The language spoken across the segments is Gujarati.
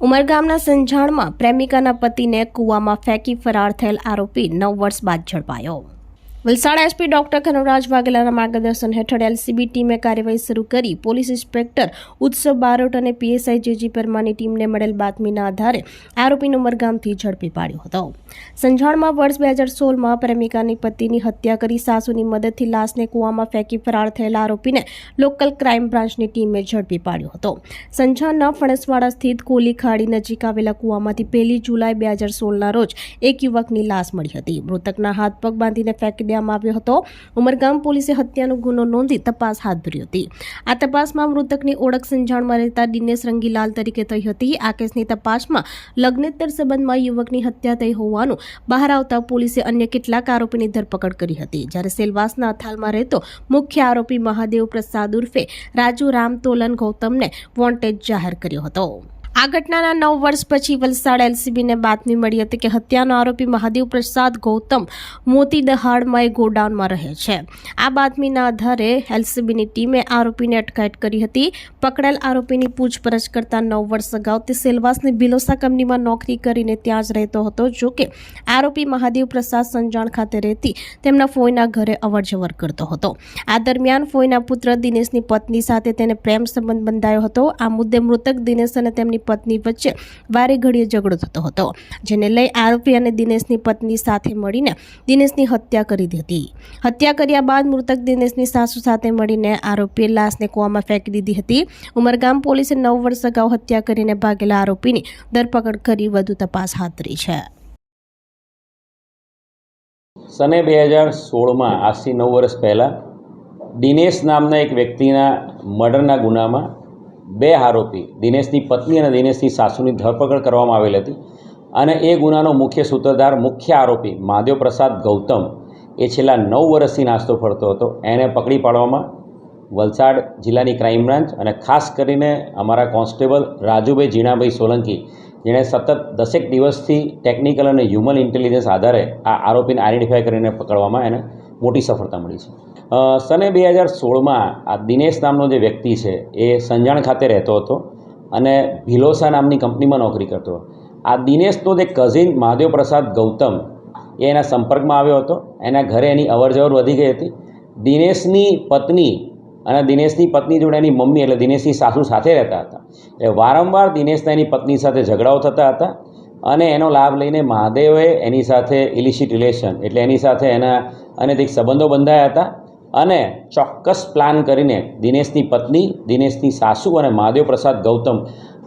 ઉમરગામના સંજાણમાં પ્રેમિકાના પતિને કૂવામાં ફેંકી ફરાર થયેલ આરોપી નવ વર્ષ બાદ ઝડપાયો. વલસાડ એસપી ડોક્ટર કનવરાજ વાઘેલાના માર્ગદર્શન હેઠળ એલસીબી ટીમે કાર્યવાહી શરૂ કરી. પોલીસ ઇન્સ્પેક્ટર ઉત્સવ બારોટ અને પીએસઆઈ જેજી પરમાની ટીમને મળેલ બાતમીના આધારે આરોપીનો મરગામથી ઝડપી પાડ્યો હતો. સંજાણમાં વર્ષ બે હજાર સોળમાં પ્રેમિકાની પતિની હત્યા કરી સાસુની મદદથી લાશને કૂવામાં ફેંકી ફરાર થયેલા આરોપીને લોકલ ક્રાઇમ બ્રાન્ચની ટીમે ઝડપી પાડ્યો હતો. સંજાણના ફણસવાડા સ્થિત કોલી ખાડી નજીક આવેલા કૂવામાંથી પહેલી જુલાઈ બે હજાર સોળના રોજ એક યુવકની લાશ મળી હતી. મૃતકના હાથ પગ બાંધીને ફેંકી દેવામાં આવ્યો હતો. ઉમરગામ પોલીસે હત્યાનો ગુનો નોંધી તપાસ હાથ ધરી હતી. આ તપાસમાં મૃતકની ઓળખ સંજાણમાં રહેતા દિનેશ રંગીલાલ તરીકે થઈ હતી. આ કેસની તપાસમાં લગ્નેતર સંબંધમાં યુવકની હત્યા થઈ હોવાનું બહાર આવતા પોલીસે અન્ય કેટલાક આરોપીની ધરપકડ કરી હતી. જ્યારે સેલવાસના અથાલમાં રહેતો મુખ્ય આરોપી મહાદેવ પ્રસાદ ઉર્ફે રાજુ રામતોલન ગૌતમને વોન્ટેજ જાહેર કર્યો હતો. આ ઘટનાના નવ વર્ષ પછી વલસાડ એલસીબીને બાતમી મળી હતી કે હત્યાનો આરોપી મહાદેવ પ્રસાદ ગૌતમ મોતી દહાડમાં ગોડાઉનમાં રહે છે. આ બાતમીના આધારે એલસીબીની ટીમે આરોપીને અટકાયત કરી હતી. પકડાયેલ આરોપીની પૂછપરછ કરતા નવ વર્ષ અગાઉ તે સેલવાસની બિલોસા કંપનીમાં નોકરી કરીને ત્યાં જ રહેતો હતો. જો કે આરોપી મહાદેવ પ્રસાદ સંજાણ ખાતે રહેતી તેમના ફોઈના ઘરે અવરજવર કરતો હતો. આ દરમિયાન ફોઈના પુત્ર દિનેશની પત્ની સાથે તેને પ્રેમ સંબંધ બંધાયો હતો. આ મુદ્દે મૃતક દિનેશ અને તેમની પત્ની વચ્ચે વારે ઘડીએ ઝઘડો થતો હતો, જેને લઈ આરોપી અને દિનેશની પત્ની સાથે મળીને દિનેશની હત્યા કરી દીધી. હત્યા કર્યા બાદ મૃતક દિનેશની સાસુ સાથે મળીને આરોપીએ લાશને કૂવામાં ફેંકી દીધી હતી. ઉમરગામ પોલીસે નવ વર્ષ અગાઉ હત્યા કરીને ભાગેલા આરોપીની ધરપકડ કરી વધુ તપાસ હાથ ધરી છે. સને બે હજાર સોળમાં, આજથી નવ વર્ષ પહેલાં, દિનેશ નામના એક વ્યક્તિના મર્ડરના ગુનામાં બે આરોપી, દિનેશની પત્ની અને દિનેશની સાસુની ધરપકડ કરવામાં આવેલ હતી અને એ ગુનાનો મુખ્ય સૂત્રધાર, મુખ્ય આરોપી મહાદેવ પ્રસાદ ગૌતમ એ છેલ્લા નવ વર્ષથી નાસ્તો ફરતો હતો. એને પકડી પાડવામાં વલસાડ જિલ્લાની ક્રાઇમ બ્રાન્ચ અને ખાસ કરીને અમારા કોન્સ્ટેબલ રાજુભાઈ જીણાભાઈ સોલંકી, જેણે સતત દસેક દિવસથી ટેકનિકલ અને હ્યુમન ઇન્ટેલિજન્સ આધારે આ આરોપીને આઈડેન્ટિફાય કરીને પકડવામાં એને મોટી સફળતા મળી છે. સને બે હજાર સોળમાં આ દિનેશ નામનો જે વ્યક્તિ છે, એ સંજાણ ખાતે રહેતો હતો અને ભિલોસા નામની કંપનીમાં નોકરી કરતો આ દિનેશનો જે કઝિન મહાદેવ પ્રસાદ ગૌતમ, એ એના સંપર્કમાં આવ્યો હતો. એના ઘરે એની અવરજવર વધી ગઈ હતી. દિનેશની પત્ની અને દિનેશની પત્ની જોડે એની મમ્મી એટલે દિનેશની સાસુ સાથે રહેતા હતા. એ વારંવાર દિનેશના એની પત્ની સાથે ઝઘડાઓ થતા હતા અને એનો લાભ લઈને મહાદેવે એની સાથે ઇલિશિટ રિલેશન એટલે એની સાથે એના અનૈતિક સંબંધો બંધાયા હતા. અને ચોક્કસ પ્લાન કરીને દિનેશની પત્ની, દિનેશની સાસુ અને મહાદેવ પ્રસાદ ગૌતમ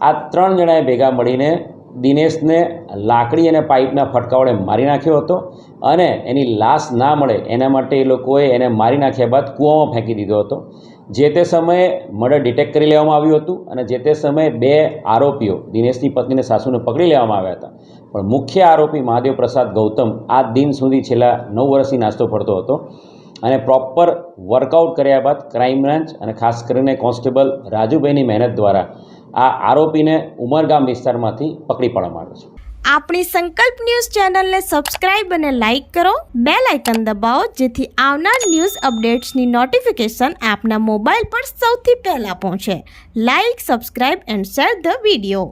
આ ત્રણ જણાએ ભેગા મળીને દિનેશને લાકડી અને પાઇપના ફટકાવડે મારી નાખ્યો હતો અને એની લાશ ના મળે એના માટે એ લોકોએ એને મારી નાખ્યા બાદ કૂવામાં ફેંકી દીધો હતો. જે તે સમયે મર્ડર ડિટેક્ટ કરી લેવામાં આવ્યું હતું અને જે તે સમયે બે આરોપીઓ દિનેશની પત્નીને સાસુને પકડી લેવામાં આવ્યા હતા. પણ મુખ્ય આરોપી મહાદેવ પ્રસાદ ગૌતમ આ દિન સુધી છેલ્લા નવ વર્ષથી નાસ્તો પડતો હતો. અને પ્રોપર વર્કઆઉટ કર્યા બાદ ક્રાઇમ બ્રાન્ચ અને ખાસ કરીને કોન્સ્ટેબલ રાજુભાઈની મહેનત દ્વારા આ આરોપીને ઉમરગામ વિસ્તારમાંથી પકડી પાડવામાં આવ્યો છે. આપણી સંકલ્પ ન્યૂઝ ચેનલને સબસ્ક્રાઇબ અને લાઇક કરો. બે લાઇકન દબાવો, જેથી આવનાર ન્યૂઝ અપડેટ્સની નોટિફિકેશન આપના મોબાઈલ પર સૌથી પહેલા પહોંચે. Like subscribe and share the video